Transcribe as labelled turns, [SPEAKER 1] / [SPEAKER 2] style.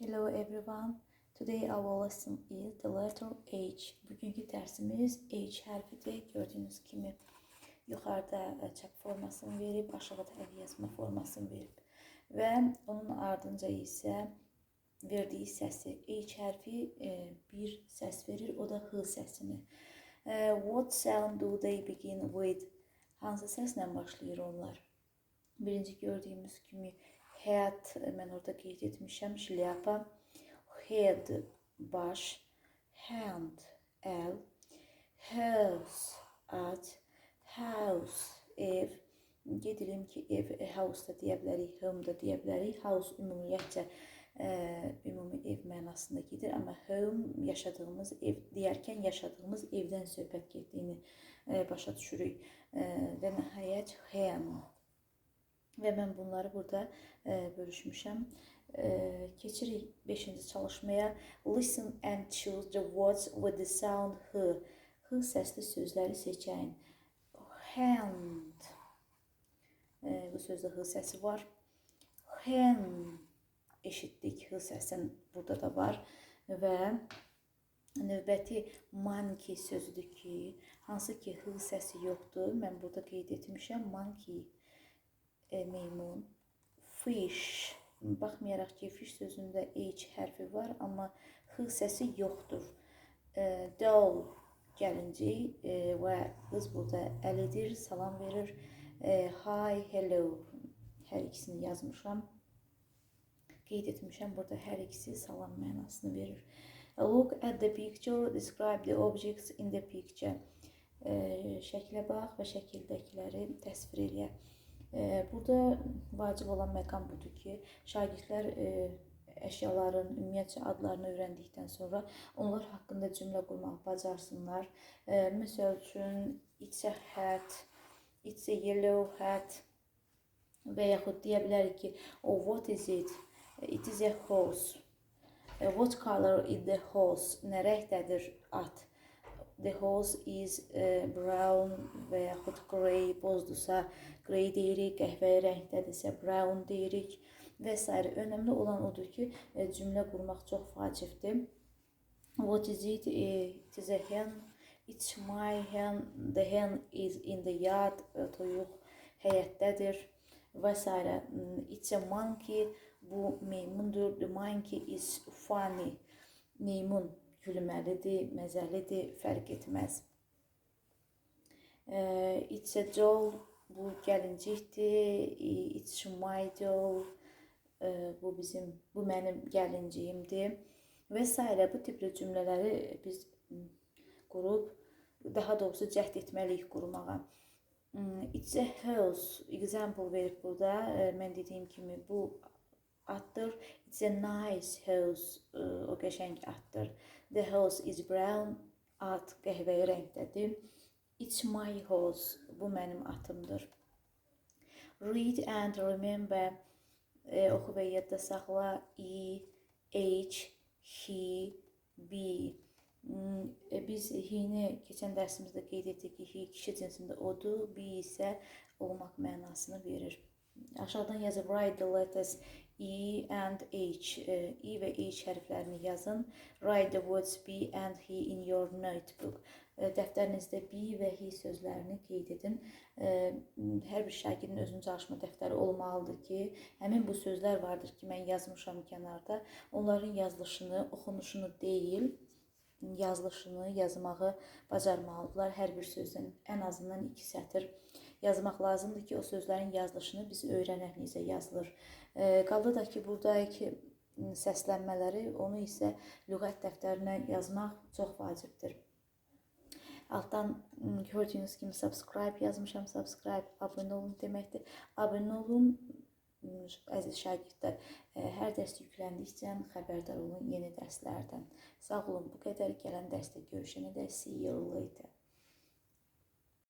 [SPEAKER 1] Hello everyone. Today our lesson is the letter H. Bugünkü dərsimiz H hərfidir. Gördüyünüz kimi yuxarıda e, çap formasını verib, aşağıda əl yazma formasını verib. Və onun ardınca isə verdiyi səsi H hərfi e, bir səs verir, o da H səsini. E, What sound do they begin with? Hansı səslə başlayır onlar? Birinci gördüyümüz kimi head, e, mən orada qeyd etmişəm, şlyapa, head, baş, hand, əl, house, at, house, ev. Gedirim ki, ev, e, house da deyə bilərik, home da deyə bilərik. House ümumiyyətcə ə, ümumi ev mənasında gedir, amma home yaşadığımız ev deyərkən yaşadığımız evdən söhbət getdiyini ə, başa düşürük. Ə, və nəhayət hen və mən bunları burada ə, bölüşmüşəm. Ə, keçirik 5-ci çalışmaya. Listen and choose the words with the sound h. H səsli sözləri seçin. Hand. Ə, bu sözdə h səsi var. Hen eşitdik. H səsin burada da var və növbəti monkey sözüdür ki, hansı ki h səsi yoxdur. Mən burada qeyd etmişəm. Monkey e, meymun, fish. Baxmayaraq ki, fish sözündə h hərfi var, amma x səsi yoxdur. E, doll gəlincik e, və qız burada əl edir, salam verir. E, hi, hello. Hər ikisini yazmışam. Qeyd etmişəm. Burada hər ikisi salam mənasını verir. Look at the picture, describe the objects in the picture. E, şəklə bax və şəkildəkiləri təsvir elə. Burada vacib olan məqam budur ki, şagirdlər e, əşyaların ümumiyyətcə adlarını öyrəndikdən sonra onlar haqqında cümlə qurmaq bacarsınlar. Məsəl üçün, it's a hat, it's a yellow hat və yaxud deyə bilərik ki, oh, what is it? It is a horse. What color is the horse? Nə rəngdədir at? The horse is brown və yaxud grey, bozdursa grey deyirik, qəhvəyi rəngdədirsə brown deyirik və s. Önəmli olan odur ki, cümlə qurmaq çox vacibdir. What is it? It is a hen. It's my hen. The hen is in the yard. Toyuq həyətdədir və s. It's a monkey. Bu meymundur. The monkey is funny. Meymun gülməlidir, məzəlidir, fərq etməz. Doll, bu gəlincikdir. Doll, bu bizim, bu mənim gəlinciyimdir və s. bu tipli cümlələri biz qurub, daha doğrusu cəhd etməliyik qurmağa. It's a house, example verib burada. Mən dediyim kimi bu atdır. It's a nice house, o qəşəng atdır. The house is brown. At qəhvəyi rəngdədir. It's my horse. Bu mənim atımdır. Read and remember. E, oxu və yadda saxla. E, H, he, be. E, biz he-ni keçən dərsimizdə qeyd etdik ki, he kişi cinsində odur, be isə olmaq mənasını verir. Aşağıdan yazıb write the letters E and H. E və H hərflərini yazın. Write the words be and he in your notebook. Dəftərinizdə be və he sözlərini qeyd edin. Hər bir şagirdin özünün çalışma dəftəri olmalıdır ki, həmin bu sözlər vardır ki, mən yazmışam kənarda. Onların yazılışını, oxunuşunu deyil, yazılışını, yazmağı bacarmalıdırlar. Hər bir sözün ən azından 2 sətir yazmaq lazımdır ki, o sözlərin yazılışını biz öyrənək necə yazılır. Qaldı da ki, buradakı səslənmələri onu isə lüğət dəftərinə yazmaq çox vacibdir. Altdan gördüyünüz kimi subscribe yazmışam. Subscribe abunə olun deməkdir. Abunə olun əziz şagirdlər. Hər dərs yükləndikcə xəbərdar olun yeni dərslərdən. Sağ olun. Bu qədər gələn dərsdə görüşənədək see you later.